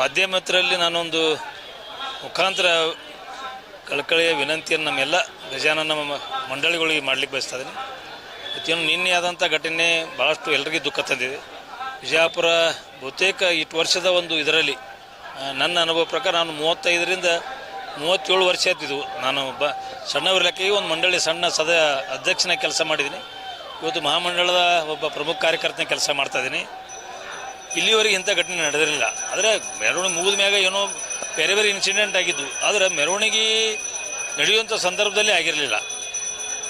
ಮಾಧ್ಯಮ ಮಿತ್ರರಲ್ಲಿ ನಾನೊಂದು ಮುಖಾಂತರ ಕಳಕಳಿಯ ವಿನಂತಿಯನ್ನು ನಮ್ಮೆಲ್ಲ ಗಜಾನನ ನಮ್ಮ ಮಂಡಳಿಗಳಿಗೆ ಮಾಡಲಿಕ್ಕೆ ಬಯಸ್ತಾ ಇದ್ದೀನಿ. ಮತ್ತೇನು ನಿನ್ನೆ ಆದಂಥ ಘಟನೆ ಭಾಳಷ್ಟು ಎಲ್ಲರಿಗೂ ದುಃಖ ತಂದಿದೆ. ವಿಜಯಪುರ ಬಹುತೇಕ ಇಷ್ಟು ವರ್ಷದ ಒಂದು ಇದರಲ್ಲಿ ನನ್ನ ಅನುಭವ ಪ್ರಕಾರ ನಾನು ಮೂವತ್ತೈದರಿಂದ ಮೂವತ್ತೇಳು ವರ್ಷ ಆಯ್ತಿದ್ದು. ನಾನು ಬ ಲೆಕ್ಕಿಗೆ ಒಂದು ಮಂಡಳಿ ಸಣ್ಣ ಸದ ಅಧ್ಯಕ್ಷನ ಕೆಲಸ ಮಾಡಿದ್ದೀನಿ. ಇವತ್ತು ಮಹಾಮಂಡಳದ ಒಬ್ಬ ಪ್ರಮುಖ ಕಾರ್ಯಕರ್ತನ ಕೆಲಸ ಮಾಡ್ತಾ ಇದ್ದೀನಿ. ಇಲ್ಲಿವರೆಗೆ ಇಂಥ ಘಟನೆ ನಡೆದಿರಲಿಲ್ಲ. ಆದರೆ ಮೆರವಣಿಗೆ ಮುಗಿದ ಮ್ಯಾಗ ಏನೋ ಬೇರೆ ಬೇರೆ ಇನ್ಸಿಡೆಂಟ್ ಆಗಿದ್ದು ಆದರೆ ಮೆರವಣಿಗೆ ನಡೆಯುವಂಥ ಸಂದರ್ಭದಲ್ಲಿ ಆಗಿರಲಿಲ್ಲ.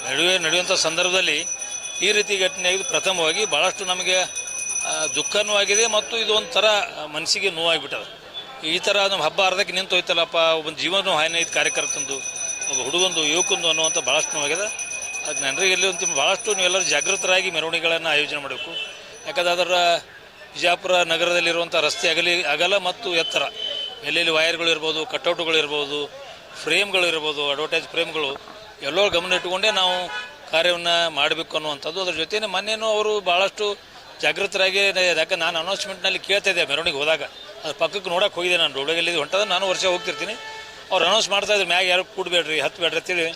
ನಡೆಯುವ ನಡೆಯುವಂಥ ಸಂದರ್ಭದಲ್ಲಿ ಈ ರೀತಿ ಘಟನೆ ಆಗಿದ್ದು ಪ್ರಥಮವಾಗಿ ಭಾಳಷ್ಟು ನಮಗೆ ದುಃಖನೂ ಆಗಿದೆ ಮತ್ತು ಇದು ಒಂಥರ ಮನಸ್ಸಿಗೆ ನೋವಾಗಿಬಿಟ್ಟದ. ಈ ಥರ ನಮ್ಮ ಹಬ್ಬ ಅರ್ಧಕ್ಕೆ ನಿಂತು ಹೋಯ್ತಲ್ಲಪ್ಪ ಒಂದು ಜೀವನ ಹಾನಿ ಐದು ಕಾರ್ಯಕರ್ತಂದು, ಒಬ್ಬ ಹುಡುಗಂದು, ಯುವಕಂದು ಅನ್ನುವಂಥ ಭಾಳಷ್ಟು ನೋವಾಗಿದೆ ಅದು ಜನರಿಗೆ ಎಲ್ಲಿ ಒಂದು ಭಾಳಷ್ಟು ನೀವೆಲ್ಲರೂ ಜಾಗೃತರಾಗಿ ಮೆರವಣಿಗೆಗಳನ್ನು ಆಯೋಜನೆ ಮಾಡಬೇಕು. ಯಾಕಂದ್ರೆ ಅದರ ವಿಜಯಪುರ ನಗರದಲ್ಲಿರುವಂಥ ರಸ್ತೆ ಅಗಲಿ ಅಗಲ ಮತ್ತು ಎತ್ತರ. ಎಲ್ಲೆಲ್ಲಿ ವೈರ್ಗಳು ಇರ್ಬೋದು ಕಟೌಟ್ಗಳು ಇರ್ಬೋದು, ಫ್ರೇಮ್ಗಳು ಇರ್ಬೋದು ಅಡ್ವರ್ಟೈಸ್ ಫ್ರೇಮ್ಗಳು, ಎಲ್ಲೋ ಗಮನ ಇಟ್ಟುಕೊಂಡೇ ನಾವು ಕಾರ್ಯವನ್ನು ಮಾಡಬೇಕು ಅನ್ನುವಂಥದ್ದು. ಅದ್ರ ಜೊತೆನೇ ಮೊನ್ನೆನೂ ಅವರು ಭಾಳಷ್ಟು ಜಾಗೃತರಾಗಿ, ಯಾಕೆ ನಾನು ಅನೌನ್ಸ್ಮೆಂಟ್ನಲ್ಲಿ ಕೇಳ್ತಾ ಇದ್ದೆ ಮೆರವಣಿಗೆ ಹೋದಾಗ. ಅದು ಪಕ್ಕಕ್ಕೆ ನೋಡಕ್ಕೆ ಹೋಗಿದ್ದೆ ನಾನು ರೋಡಲ್ಲಿ ಹೊಂಟದ ನಾನು ವರ್ಷ ಹೋಗ್ತಿರ್ತೀನಿ. ಅವ್ರು ಅನೌನ್ಸ್ ಮಾಡ್ತಾ ಇದ್ರು, ಮ್ಯಾಗ ಯಾರು ಕೂಡಬೇಡ್ರಿ ಹತ್ತಬೇಡ್ರಿ ಅಂತೇಳಿ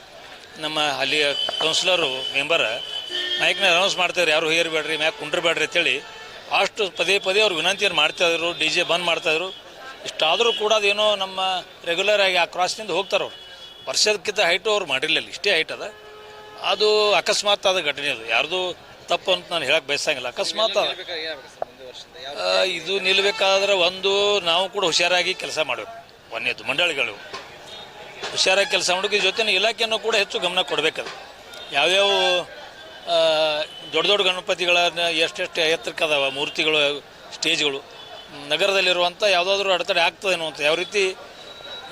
ನಮ್ಮ ಅಲ್ಲಿಯ ಕೌನ್ಸಿಲರು ಮೆಂಬರ್ ಮೈಕ್ನ ಅನೌನ್ಸ್ ಮಾಡ್ತಾಯಿದ್ರು ಯಾರು ಹೇರಬೇಡ್ರಿ, ಮ್ಯಾಗ ಕುಂಡ್ರಬೇಡ್ರಿ ಅಂತೇಳಿ ಅಷ್ಟು ಪದೇ ಪದೇ ಅವ್ರು ವಿನಂತಿಯನ್ನು ಮಾಡ್ತಾಯಿದ್ರು ಡಿ ಜೆ ಬಂದ್ ಮಾಡ್ತಾಯಿದ್ರು ಇಷ್ಟಾದರೂ ಕೂಡ ಅದೇನೋ ನಮ್ಮ ರೆಗ್ಯುಲರ್ ಆಗಿ ಆ ಕ್ರಾಸ್ನಿಂದ ಹೋಗ್ತಾರೆ ಅವ್ರು. ವರ್ಷದಕ್ಕಿಂತ ಹೈಟು ಅವ್ರು ಮಾಡಿರಲಿಲ್ಲ, ಇಷ್ಟೇ ಹೈಟ್ ಅದ. ಅದು ಅಕಸ್ಮಾತ್ ಆದ ಘಟನೆ ಅದು. ಯಾರ್ದು ತಪ್ಪು ಅಂತ ನಾನು ಹೇಳಕ್ಕೆ ಬಯಸಂಗಿಲ್ಲ ಅಕಸ್ಮಾತ್ ಅದ ಇದು ನಿಲ್ಬೇಕಾದ್ರೆ ಒಂದು ನಾವು ಕೂಡ ಹುಷಾರಾಗಿ ಕೆಲಸ ಮಾಡಬೇಕು. ಒಂದೇದು ಮಂಡಳಿಗಳು. ಹುಷಾರಾಗಿ ಕೆಲಸ ಮಾಡೋಕೆ ಜೊತೆ ಇಲಾಖೆಯನ್ನು ಕೂಡ ಹೆಚ್ಚು ಗಮನ ಕೊಡಬೇಕದು. ಯಾವ್ಯಾವ ದೊಡ್ಡ ದೊಡ್ಡ ಗಣಪತಿಗಳನ್ನ ಎಷ್ಟೆಷ್ಟು ಎತ್ತರಕ್ಕೆ ಮೂರ್ತಿಗಳು, ಸ್ಟೇಜ್ಗಳು. ನಗರದಲ್ಲಿರುವಂಥ ಯಾವುದಾದ್ರೂ ಅಡೆತಡೆ ಆಗ್ತದೇನೋ ಅಂತ. ಯಾವ ರೀತಿ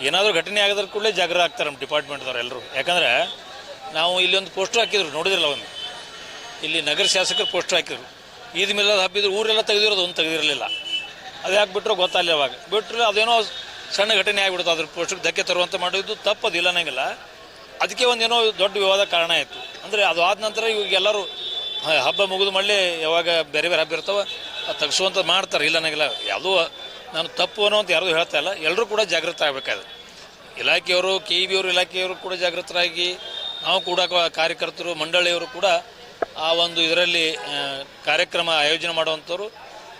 ಏನಾದರೂ ಘಟನೆ ಆಗಿದ್ರೆ ಕೂಡಲೇ ಜಾಗೃತ ಆಗ್ತಾರೆ ನಮ್ಮ ಡಿಪಾರ್ಟ್ಮೆಂಟ್ದವ್ರು ಎಲ್ಲರೂ. ಯಾಕಂದರೆ ನಾವು ಇಲ್ಲಿ ಒಂದು ಪೋಸ್ಟರ್ ಹಾಕಿದ್ರು, ನೋಡಿದ್ರಲ್ಲ ಒಂದು? ಇಲ್ಲಿ ನಗರ ಶಾಸಕರು ಪೋಸ್ಟರ್ ಹಾಕಿದ್ರು. ಅದು ಹಬ್ಬಿದ್ರು ಊರೆಲ್ಲ ತೆಗೆದಿರೋದು, ಒಂದು ತೆಗೆದಿರಲಿಲ್ಲ. ಅದು ಯಾಕೆ ಬಿಟ್ಟರು ಗೊತ್ತಾಗಲಿ ಅವಾಗ. ಬಿಟ್ಟರೆ ಅದೇನೋ ಸಣ್ಣ ಘಟನೆ ಆಗಿಬಿಡ್ತು, ಅದ್ರ ಪೋಸ್ಟರ್ಗೆ ಧಕ್ಕೆ ತರುವಂತ ಮಾಡಿದ್ದು ತಪ್ಪದಿಲ್ಲ ನನಗಿಲ್ಲ ಅದಕ್ಕೆ ಒಂದೇನೋ ದೊಡ್ಡ ವಿವಾದ ಕಾರಣ ಆಯಿತು. ಅಂದರೆ ಅದು ಆದ ನಂತರ ಇವಾಗ ಎಲ್ಲರೂ ಹಬ್ಬ ಮುಗಿದ ಮಳ್ಳಿ ಯಾವಾಗ ಬೇರೆ ಬೇರೆ ಹಬ್ಬ ಇರ್ತಾವೆ ಅದು ತೆಗ್ಸುವಂತ ಮಾಡ್ತಾರೆ. ಇಲ್ಲ ನನಗೆಲ್ಲ, ಯಾವುದೂ ನಾನು ತಪ್ಪು ಅನ್ನೋಂತ ಯಾರೂ ಹೇಳ್ತಾ ಇಲ್ಲ. ಎಲ್ಲರೂ ಕೂಡ ಜಾಗೃತ ಆಗಬೇಕಾದ್ರೆ. ಇಲಾಖೆಯವರು, ಕೆ ಇ ಬಿಯವರು ಇಲಾಖೆಯವರು ಕೂಡ ಜಾಗೃತರಾಗಿ, ನಾವು ಕೂಡ ಕಾರ್ಯಕರ್ತರು, ಮಂಡಳಿಯವರು ಕೂಡ ಆ ಒಂದು ಇದರಲ್ಲಿ ಕಾರ್ಯಕ್ರಮ ಆಯೋಜನೆ ಮಾಡುವಂಥವ್ರು.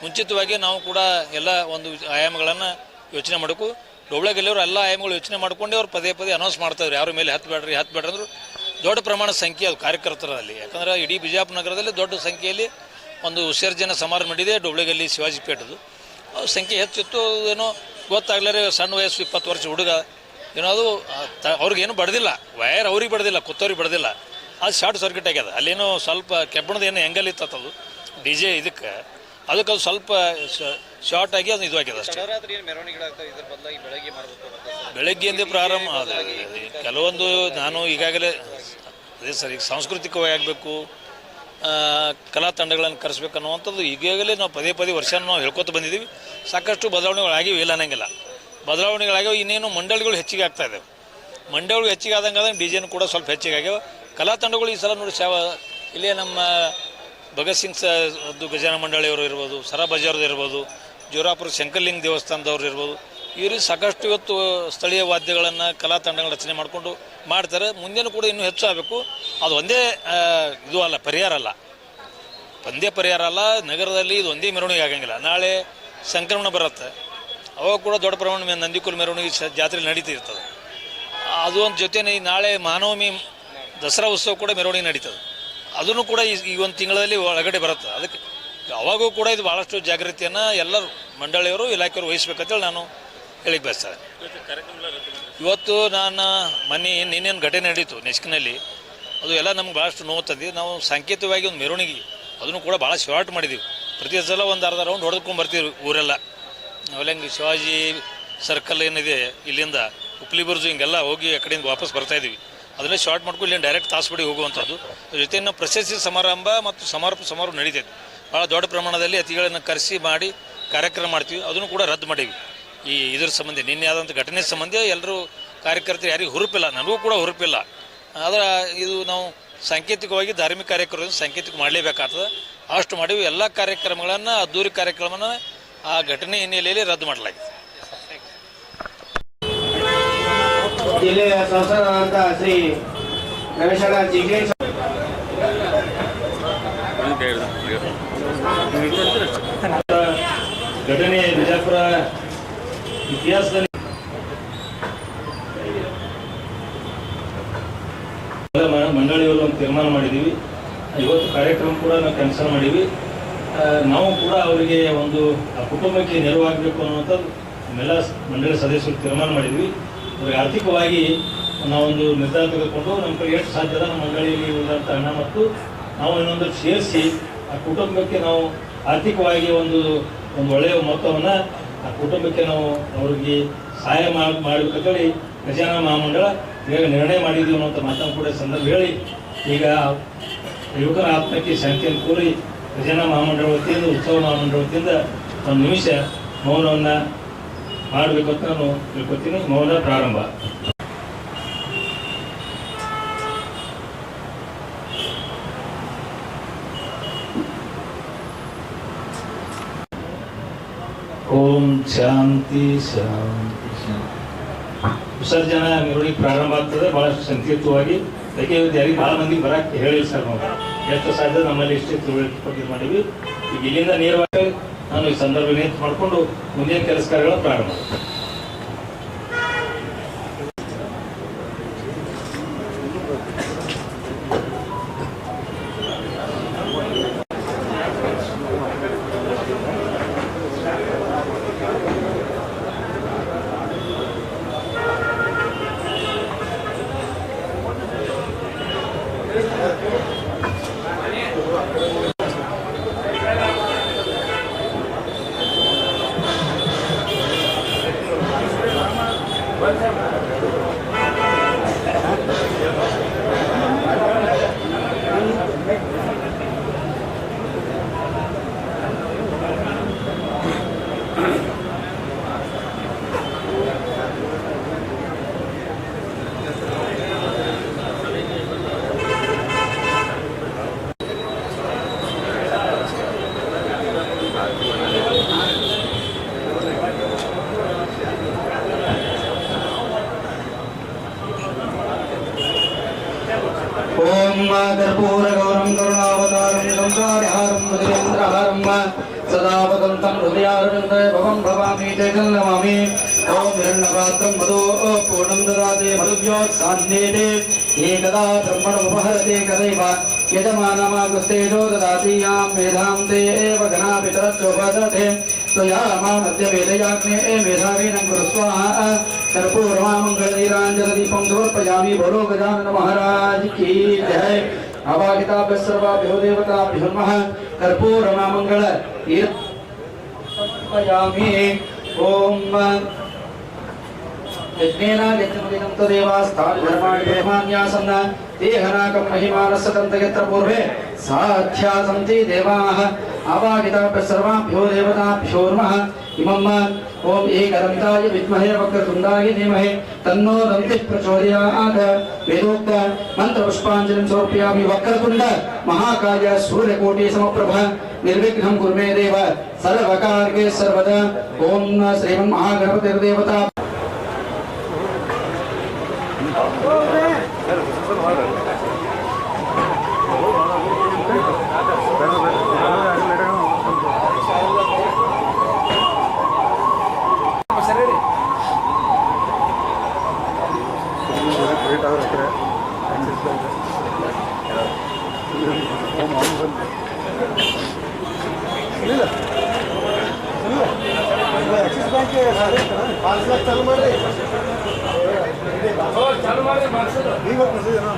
ಮುಂಚಿತವಾಗಿ ನಾವು ಕೂಡ ಎಲ್ಲ ಒಂದು ಆಯಾಮಗಳನ್ನು ಯೋಚನೆ ಮಾಡಬೇಕು. ಡೊಬ್ಳಗಲ್ಲಿಯವರು ಎಲ್ಲ ಆಯಾಮಗಳು ಯೋಚನೆ ಮಾಡ್ಕೊಂಡು ಅವ್ರು ಪದೇ ಪದೇ ಅನೌನ್ಸ್ ಮಾಡ್ತಾಯಿದ್ರು ಯಾರ ಮೇಲೆ ಹತ್ತು ಬೇಡ್ರಿ ಹತ್ತು ಬೇಡ್ರಿ ಅಂದ್ರು ದೊಡ್ಡ ಪ್ರಮಾಣ ಸಂಖ್ಯೆ ಅದು ಕಾರ್ಯಕರ್ತರಲ್ಲಿ. ಯಾಕಂದ್ರೆ ಇಡೀ ಬಿಜಾಪುರ ನಗರದಲ್ಲಿ ದೊಡ್ಡ ಸಂಖ್ಯೆಯಲ್ಲಿ ಒಂದು ವಿಸರ್ಜನೆ ಸಮಾರಂಭ ನಡೆದಿದೆ ಡೊಬ್ಳಿಗಲ್ಲಿ ಶಿವಾಜಿ ಪೇಟದು. ಸಂಖ್ಯೆ ಹೆಚ್ಚಿತ್ತು ಏನೋ ಗೊತ್ತಾಗ್ಲಾರೆ ಸಣ್ಣ ವಯಸ್ಸು ಇಪ್ಪತ್ತು ವರ್ಷ ಹುಡುಗ. ಏನೋ ಅದು ಅವ್ರಿಗೇನು ಬಡ್ದಿಲ್ಲ. ವೈರ್ ಅವ್ರಿಗೆ ಬಡ್ದಿಲ್ಲ ಕುತ್ತವ್ರಿಗೆ ಬಡ್ದಿಲ್ಲ. ಅದು ಶಾರ್ಟ್ ಸರ್ಕ್ಯೂಟ್ ಆಗ್ಯದ. ಅಲ್ಲೇನೋ ಸ್ವಲ್ಪ ಕೆಬ್ಬಣದ ಏನು ಹೆಂಗಲ್ ಇತ್ತದು ಡಿ ಜೆ ಇದಕ್ಕೆ. ಅದಕ್ಕೆ ಅದು ಸ್ವಲ್ಪ ಶಾರ್ಟ್ ಆಗಿ ಅದು ಇದು ಆಗ್ಯದ ಅಷ್ಟೇ. ಬೆಳಗ್ಗೆಯಿಂದ ಪ್ರಾರಂಭ ಕೆಲವೊಂದು ನಾನು ಈಗಾಗಲೇ ಅದೇ ಸರ್ ಈಗ ಸಾಂಸ್ಕೃತಿಕವಾಗಿ ಆಗಬೇಕು ಕಲಾ ತಂಡಗಳನ್ನು ಕರೆಸ್ಬೇಕು ಅನ್ನುವಂಥದ್ದು ಈಗಾಗಲೇ ನಾವು ಪದೇ ಪದೇ ವರ್ಷ ನಾವು ಹೇಳ್ಕೊತ ಬಂದಿದ್ದೀವಿ. ಸಾಕಷ್ಟು ಬದಲಾವಣೆಗಳು ಆಗಿವೆ ಇಲ್ಲ ಅನ್ನಂಗಿಲ್ಲ. ಬದಲಾವಣೆಗಳಾಗ್ಯಾವ, ಇನ್ನೇನು ಮಂಡಳಿಗಳು ಹೆಚ್ಚಿಗೆ ಆಗ್ತಾ ಇದ್ದಾವೆ ಮಂಡಳಿಗಳು ಹೆಚ್ಚಿಗೆ ಆದಂಗೆ ಆದಂಗೆ ಡಿ ಜೆನು ಕೂಡ ಸ್ವಲ್ಪ ಹೆಚ್ಚಿಗೆ ಆಗ್ಯಾವ. ಕಲಾ ತಂಡಗಳು ಈ ಸಲ ನೋಡಿ, ಶಾವ, ಇಲ್ಲೇ ನಮ್ಮ ಭಗತ್ ಸಿಂಗ್ ಸದ್ದು ಗಜಾನ ಮಂಡಳಿಯವರು ಇರ್ಬೋದು, ಸರಾ ಬಜಾರ್ದು ಇರ್ಬೋದು, ಜೋರಾಪುರ ಶಂಕರ್ಲಿಂಗ್ ದೇವಸ್ಥಾನದವ್ರು ಇರ್ಬೋದು ಈ ರೀತಿ ಸಾಕಷ್ಟು ಇವತ್ತು ಸ್ಥಳೀಯ ವಾದ್ಯಗಳನ್ನು, ಕಲಾ ತಂಡಗಳ ರಚನೆ ಮಾಡಿಕೊಂಡು ಮಾಡ್ತಾರೆ. ಮುಂದೇನು ಕೂಡ ಇನ್ನೂ ಹೆಚ್ಚು ಆಗಬೇಕು. ಅದು ಒಂದೇ ಇದು ಅಲ್ಲ, ಪರಿಹಾರ ಅಲ್ಲ. ಒಂದೇ ಪರಿಹಾರ ಅಲ್ಲ, ನಗರದಲ್ಲಿ ಇದು ಒಂದೇ ಮೆರವಣಿಗೆ ಆಗಂಗಿಲ್ಲ. ನಾಳೆ ಸಂಕ್ರಮಣ ಬರುತ್ತೆ. ಅವಾಗ ಕೂಡ ದೊಡ್ಡ ಪ್ರಮಾಣ ಮೇ- ನಂದಿಕುಲ್ ಮೆರವಣಿಗೆ ಜಾತ್ರೆ ನಡೀತಿರ್ತದೆ ಅದು ಒಂದು ಜೊತೆನೇ ನಾಳೆ ಮಹಾನವಮಿ, ದಸರಾ ಉತ್ಸವ ಕೂಡ ಮೆರವಣಿಗೆ ನಡೀತದೆ. ಅದನ್ನು ಕೂಡ ಈ ಈ ಒಂದು ತಿಂಗಳಲ್ಲಿ ಒಳಗಡೆ ಬರುತ್ತೆ. ಅದಕ್ಕೆ ಅವಾಗೂ ಕೂಡ ಇದು ಭಾಳಷ್ಟು ಜಾಗೃತಿಯನ್ನು ಎಲ್ಲರೂ, ಮಂಡಳಿಯವರು, ಇಲಾಖೆಯವರು ವಹಿಸ್ಬೇಕಂತೇಳಿ ನಾನು ಹೇಳಿಕ್ ಬಯಸ್ತಾರೆ ಇವತ್ತು ನಾನು ಮನೆ ಇನ್ನೇನು ಘಟನೆ ನಡೀತು ನೆಸ್ಕಿನಲ್ಲಿ ಅದು ಎಲ್ಲ ನಮ್ಗೆ ಭಾಳಷ್ಟು ನೋವು ತಂದು ನಾವು ಸಂಕೇತವಾಗಿ ಒಂದು ಮೆರವಣಿಗೆ, ಅದನ್ನು ಕೂಡ ಭಾಳ ಶಾರ್ಟ್ ಮಾಡಿದ್ದೀವಿ ಪ್ರತಿ ಸಲ ಒಂದು ಅರ್ಧ ರೌಂಡ್ ಹೊಡೆದ್ಕೊಂಡು ಬರ್ತೀವಿ ಊರೆಲ್ಲ. ನಾವೆಲ್ಲ ಶಿವಾಜಿ ಸರ್ಕಲ್ ಏನಿದೆ, ಇಲ್ಲಿಂದ ಹುಬ್ಳಿ ಬುರ್ಜು ಹಿಂಗೆಲ್ಲ ಹೋಗಿ ಆ ಕಡೆಯಿಂದ ವಾಪಸ್ ಬರ್ತಾ ಅದನ್ನೇ ಶಾರ್ಟ್ ಮಾಡ್ಕೊಂಡು ಇಲ್ಲಿ ಡೈರೆಕ್ಟ್ ತಾಸ್ಬಡಿ ಹೋಗುವಂಥದ್ದು. ಜೊತೆ ನಾವು ಪ್ರಶಸ್ತಿ ಸಮಾರಂಭ ಮತ್ತು ಸಮಾರೋಪ ಸಮಾರಂಭ ನಡೀತೈತೆ. ಭಾಳ ದೊಡ್ಡ ಪ್ರಮಾಣದಲ್ಲಿ ಅತಿಥಿಗಳನ್ನು ಕರೆಸಿ ಮಾಡಿ ಕಾರ್ಯಕ್ರಮ ಮಾಡ್ತೀವಿ. ಅದನ್ನು ಕೂಡ ರದ್ದು ಮಾಡೀವಿ ಈ ಇದ್ರ ಸಂಬಂಧ ನಿನ್ನೆ ಆದಂಥ ಘಟನೆ ಸಂಬಂಧ ಎಲ್ಲರೂ ಕಾರ್ಯಕರ್ತರು ಯಾರಿಗೂ ಹುರುಪಿಲ್ಲ ನನಗೂ ಕೂಡ ಹುರುಪಿಲ್ಲ. ಆದರೆ ಇದು ನಾವು ಸಾಂಕೇತಿಕವಾಗಿ ಧಾರ್ಮಿಕ ಕಾರ್ಯಕ್ರಮ ಸಾಂಕೇತಿಕ ಮಾಡಲೇಬೇಕಾಗ್ತದೆ. ಅಷ್ಟು ಮಾಡೀವಿ ಎಲ್ಲ ಕಾರ್ಯಕ್ರಮಗಳನ್ನು ಅದ್ದೂರಿ ಕಾರ್ಯಕ್ರಮನ ಆ ಘಟನೆ ಹಿನ್ನೆಲೆಯಲ್ಲಿ ರದ್ದು ಮಾಡಲಾಗಿದೆ. ಜಿಲ್ಲೆಯ ಸಂಸದರಾದಂಥ ಶ್ರೀ ಜಿಗೇಶ್ ಘಟನೆ ಬಿಜಾಪುರ ಇತಿಹಾಸದಲ್ಲಿ ಮಂಡಳಿಯವರು ಒಂದು ತೀರ್ಮಾನ ಮಾಡಿದ್ದೀವಿ ಇವತ್ತು ಕಾರ್ಯಕ್ರಮ ಕೂಡ ನಾವು ಕ್ಯಾನ್ಸಲ್ ಮಾಡೀವಿ ನಾವು ಕೂಡ ಅವರಿಗೆ ಒಂದು, ಆ ಕುಟುಂಬಕ್ಕೆ ನೆರವಾಗಬೇಕು ಅನ್ನುವಂಥದ್ದು ನಮ್ಮೆಲ್ಲ ಮಂಡಳಿ ಸದಸ್ಯರು ತೀರ್ಮಾನ ಮಾಡಿದ್ವಿ. ಅವ್ರಿಗೆ ಆರ್ಥಿಕವಾಗಿ ನಾವೊಂದು ನಿರ್ಧಾರ ತೆಗೆದುಕೊಂಡು ನಮ್ಮ ಕಡೆ ಎಷ್ಟು ಸಾಧ್ಯದ ಮಂಡಳಿಯಲ್ಲಿ ಇರುವಂಥ ಹಣ ಮತ್ತು ನಾವು ಇನ್ನೊಂದು ಸೇರಿಸಿ ಆ ಕುಟುಂಬಕ್ಕೆ ನಾವು ಆರ್ಥಿಕವಾಗಿ ಒಂದು ಒಂದು ಒಳ್ಳೆಯ ಮೊತ್ತವನ್ನು ಆ ಕುಟುಂಬಕ್ಕೆ ನಾವು ಅವ್ರಿಗೆ ಸಹಾಯ ಮಾಡಿ, ಮಾಡಬೇಕಂತೇಳಿ ಖಜಾನ ಮಹಾಮಂಡಳ ಈಗ ನಿರ್ಣಯ ಮಾಡಿದ್ದೀವಿ ಅನ್ನುವಂಥ ಮಾತನ್ನು ಕೂಡ ಸಂದರ್ಭ ಹೇಳಿ. ಈಗ ಯುವಕರ ಆತ್ಮಕ್ಕೆ ಶಾಂತಿಯನ್ನು ಕೋರಿ ಖಜಾನ ಮಹಾಮಂಡಳ ವತಿಯಿಂದ, ಉತ್ಸವ ಮಹಾಮಂಡಳ ವತಿಯಿಂದ ಒಂದು ನಿಮಿಷ ಮೌನವನ್ನು ಮಾಡಬೇಕು ಅಂತ ನಾನು ತಿಳ್ಕೊತೀನಿ. ಮೌನ ಪ್ರಾರಂಭ. ಓಂ ಶಾಂತಿ ಶಾಂತಿ ವಿಸರ್ಜನಾ ಮೆರವಣಿಗೆ ಪ್ರಾರಂಭ ಆಗ್ತದೆ, ಬಹಳಷ್ಟು ಯಾಕೆ ಇವತ್ತು ಯಾರಿಗೆ ಭಾಳ ಮಂದಿ ಬರಕ್ಕೆ ಹೇಳಿಲ್ಲ ಸರ್ ನಾವು. ಎಷ್ಟು ಸಾಧ್ಯ ನಮ್ಮಲ್ಲಿ ಇಷ್ಟೇ ತಿಳುವಳಿಕೆ ಮಾಡೀವಿ ಈಗ ಇಲ್ಲಿಂದ ನೇರವಾಗಿ ನಾನು ಈ ಸಂದರ್ಭ ನಿಯಂತ್ರ ಮಾಡಿಕೊಂಡು ಮುಂದಿನ ಕೆಲಸ ಕಾರ್ಯಗಳ ಪ್ರಾರಂಭ. What? نومیوا برمپریا میدھا پوری دوریا مہاراج अवागिताभ्यः सर्वाभ्यो देवताभ्यो नमः कर्पूरमामङ्गल समर्पयामि ॐ यज्ञेन यज्ञमुदिनं तदेव स्थानधर्माणि ब्रह्मान्यासन्न देहनाकं महिमानस्य तन्तयत्र पूर्वे साध्या सन्ति देवाः आवाहिताभ्यः सर्वाभ्यो देवताभ्यो नमः इमम् ॐ एकदन्ताय विद्महे वक्रतुण्डाय धीमहि तन्नो दन्तिः प्रचोदयात् वेदोक्त मन्त्रपुष्पाञ्जलिं समर्पयामि वक्रतुण्ड महाकाय सूर्यकोटि समप्रभ निर्विघ्नं कुरु मे देव सर्वकार्ये सर्वदा ॐ श्रीमन्महागणपतिर्देवता ಆಕ್ಸಿಸ್ ಬ್ಯಾಂಕ್ ಪಾಂಚ್ ಲಾಕ್ ಚಾಲು ಮಾಡ್ರಿ और चालू मारे 500 ठीक है मुझे ना